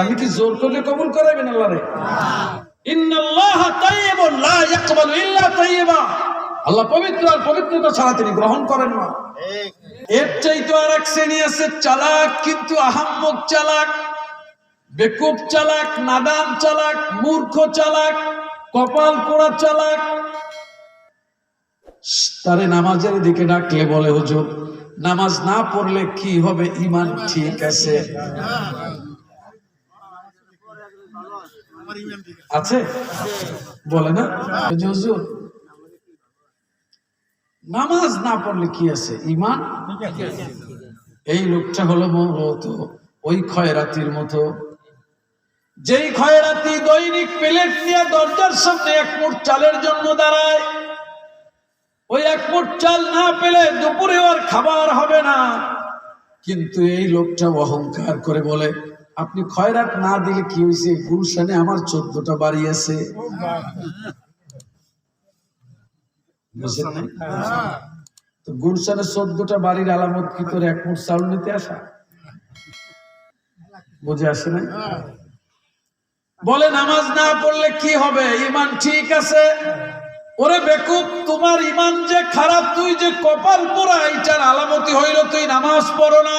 আমি কি জোর করলে কবুল করাবেন আল্লাহ রে ইন্নাল্লাহ তাইয়্যিবুন লা ইয়াকবালু ইল্লা তাইয়্যিবা। আল্লাহ পবিত্র আর পবিত্রতা ছাড়া তিনি গ্রহণ করেন না। এর চাইতে আর এক শ্রেণি আছে চালাক কিন্তু আহাম্মক চালাক বেকুব চালাক নাদান চালাক মূর্খ চালাক কপাল পোড়া চালাক। তারে নামাজের দিকে ডাকলে বলে হুজুর নামাজ না পড়লে কি হবে? ইমান ঠিক আছে? আছে? বলে না? হুজুর, নামাজ না পড়লে কি আছে? ইমান এই লোকটা হলো মূলত ওই খয়রাতির মতো। যেই খয়রাতি দৈনিক প্লেট নিয়ে দরজার সামনে এক মুঠ চালের জন্য দাঁড়ায়, ওই এক মুঠ চাল না পেলে দুপুরে আর খাবার হবে না। কিন্তু এই লোকটা অহংকার করে বলে আপনি খয়রাত না দিলে কি হয়েছে গুলশানে আমার চোদ্দটা বাড়ি আছে। গুলশানের চোদ্দটা বাড়ির আলামত কি তোর এক মুঠ চাউল নিতে আসা? বুঝে আসে না বলে, নামাজ না পড়লে কি হবে? ইমান ঠিক আছে। ওরে বেকুব, তোমার ইমান যে খারাপ, তুই যে কপাল পোড়া এইটার আলামতি হইল, তুই নামাজ পড়ো না।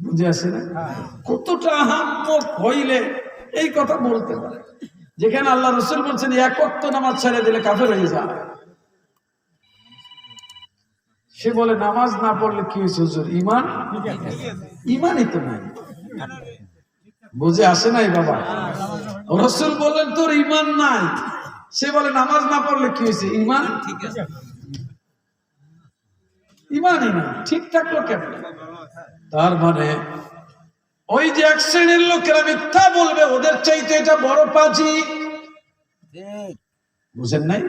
বুঝে আসে না? কতটা আহাম্মক হইলে এই কথা বলতে পারে। যেখানে আল্লাহ রসুল বলছেন একত্র নামাজ ছেড়ে দিলে কাফের হয়ে যায় সে বলে নামাজ না পড়লে কি হয়েছে হুজুর? ইমান ইমানই তো নাই। বুঝে আসে নাই বাবা? রসুল বললেন তোর ইমান নাই। সে বলে নামাজ না পড়লে কি হয়েছে? ইমান ঠিক আছে। ইমানই না ঠিকঠাক থাকল কেমন? তার মানে ওই যে এক শ্রেণির লোকেরা মিথ্যা বলবে, ওদের চাইতে এটা বড় পাজি। বুঝেন নাই?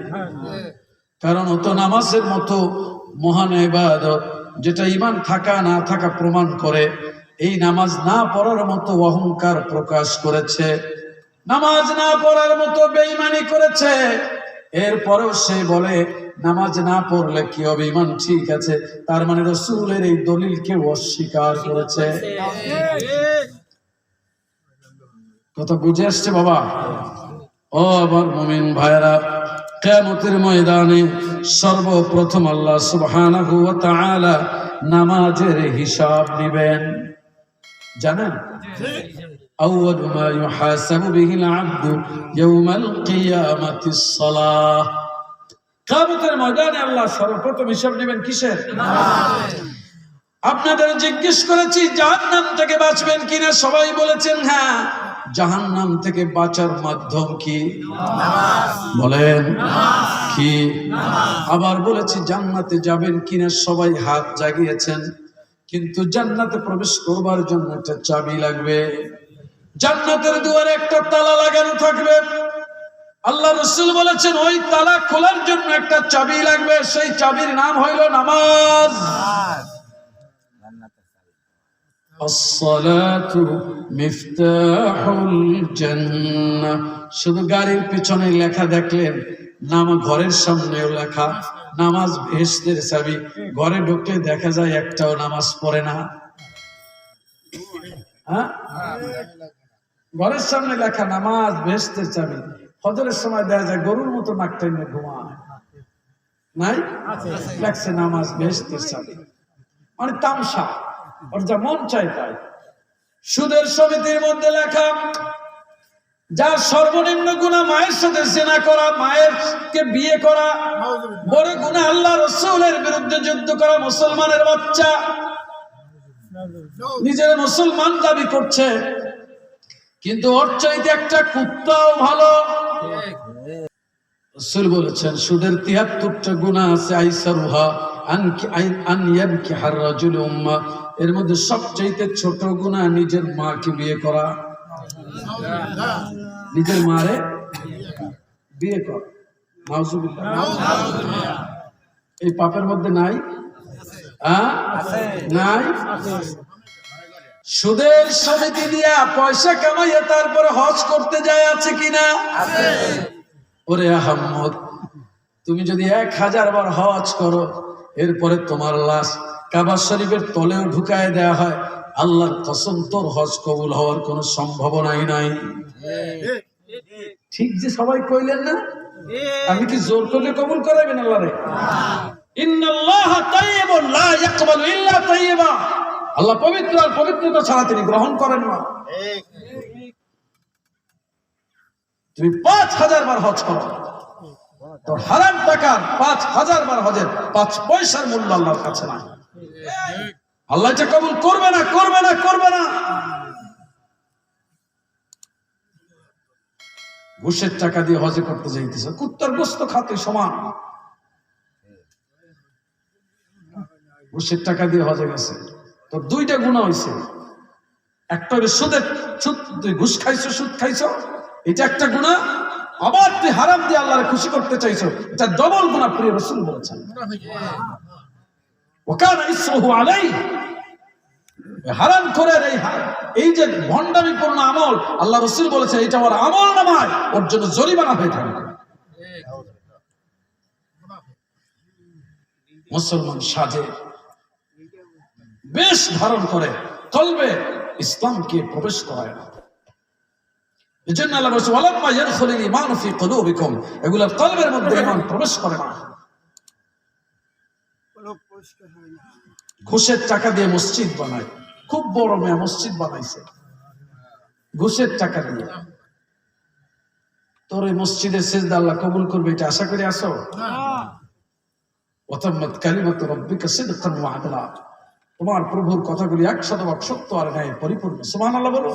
কারণ ও তো নামাজের মতো মহান ইবাদত, যেটা ইমান থাকা না থাকা প্রমাণ করে, এই নামাজ না পড়ার মতো অহংকার প্রকাশ করেছে, নামাজ না পড়ার মতো বেঈমানি করেছে। এরপরেও সে বলে নামাজ না পড়লে কি হবে ইমান ঠিক আছে তার মানে রসুলের এই দলিলকে অস্বীকার করেছে কথা বুঝে আসছে বাবা ও আমার মুমিন ভাইরা কেমতের ময়দানে সর্বপ্রথম আল্লাহ সুবহানাহু ওয়া তাআলা নামাজের হিসাব নেবেন জানেন أول ما يحاسب به العبد يوم القيامة الصلاة কামতের ময়দানে আল্লাহ সর্বপ্রথম হিসাব নেবেন কিসের? আপনাদের জিজ্ঞেস করেছি, জাহান্নাম থেকে বাঁচবেন কিনা? সবাই বলেছেন হ্যাঁ। জাহান্নাম থেকে বাঁচার মাধ্যম কি? বলেন, কি? আবার বলেছি, জান্নাতে যাবেন কিনা? সবাই হাত জাগিয়েছেন, কিন্তু জান্নাতে প্রবেশ করবার জন্য একটা চাবি লাগবে। জান্নাতের দুয়ারে একটা তালা লাগানো থাকবে। আল্লাহ রসুল বলেছেন, ওই তালা খোলার জন্য একটা চাবি লাগবে, সেই চাবির নাম হইল নামাজ। শুধু গাড়ির পিছনে লেখা নাম ঘরের সামনেও লেখা, নামাজ ভেস্তের চাবি। ঘরে ঢুকলে দেখা যায় একটাও নামাজ পড়ে না। হ্যাঁ? ঘরের সামনে লেখা, নামাজ ভেস্তের চাবি। ফজরের সময় দেখা যায় গরুর মতো নাক টেনে ঘুমায়। নাই? লেখছে নামাজ ভেস্তের চাবি মানে তামসা। ওর যা মন চাই তাই। সুদের সমিতির মধ্যে লেখা যার সর্বনিম্ন গুণা মায়ের সাথে সেনা করা মায়ের কে বিয়ে করা, বড় গুণা আল্লাহ রসুলের বিরুদ্ধে যুদ্ধ করা মুসলমানের বাচ্চা। নিজের মুসলমান দাবি করছে কিন্তু ওর চাইতে একটা কুত্তাও ভালো। রসুল বলেছেন, সুদের তিয়াত্তরটা গুণা আছে, আইসারুহা এর মধ্যে সবচাইতে ছোট গুণা নিজের মাকে বিয়ে করা। নিজের মারে বিয়ে কর। এই পাপের মধ্যে নাই? নাই? সুদের সমিতি দিয়া পয়সা কামাইয়া তারপরে হজ করতে যায় আছে কিনা? ওরে আহম্মদ, তুমি যদি এক হাজার বার হজ করো, এরপরে তোমার লাশ কাবা শরীফের তলেও ঢুকায় দেয়া হয়। আল্লাহর কসম, তোর হজ কবুল হওয়ার কোনো সম্ভাবনাই নাই। ঠিক যে সবাই কইলেন না? আমি কি জোর করলে কবুল করাবেন আল্লাহরে? ইন্নাল্লাহা তাইয়্যিবুন, লা ইয়াকবালু ইল্লা তাইয়্যিবা। আল্লাহ পবিত্র আর পবিত্রতা ছাড়া তিনি গ্রহণ করেন না। তুমি পাঁচ হাজার বার হজ করো। তোর হারাম টাকার পাঁচ হাজার বার হজের পাঁচ পয়সার মূল্য আল্লাহর কাছে না আল্লাহ এটা কবুল করবে না করবে না করবে না। ঘুষের টাকা দিয়ে হজে করতে যাইতেছে কুত্তার গোস্ত খাতে সমান। ঘুষের টাকা দিয়ে হজে গেছে। তো দুইটা গুণা হয়েছে একটা সুদের, সুদ তুই ঘুষ খাইছো, সুদ খাইছো, এটা একটা গুণা। আবার তুই হারাম দিয়ে আল্লাহরে খুশি করতে চাইছো, এটা ডবল গুণা প্রিয় রসুল বলেছেন। ওকান ইসরহু আলাই হারাম করে এই এই যে ভণ্ডামিপূর্ণ আমল, আল্লাহ রসুল বলেছে এটা আমার আমল নামায় ওর জন্য জরিমানা হয়ে থাকবে। মুসলমান সাজে বেশ ধারণ করে কলবে ইসলামকে প্রবেশ করায় না। এই আল্লাহ বলছে ওয়ালাম্মা ইয়াদখুলুল ঈমানু ফি কুলুবিকুম। এগুলো কলবের মধ্যে ঈমান প্রবেশ করে না। ঘুষের টাকা দিয়ে মসজিদ বানায়। খুব বড় মেয়ে মসজিদ বানাইছে। ঘুষের টাকা দিয়ে। তোর এই মসজিদের সেজদা আল্লাহ কবুল করবে এটা আশা করে আসো ওতাম্মাত কালিমাতু রাব্বিকা সিদকান ওয়া আদলা। তোমার প্রভুর কথাগুলি একশত ভাগ সত্য আর ন্যায় পরিপূর্ণ। সমান বলো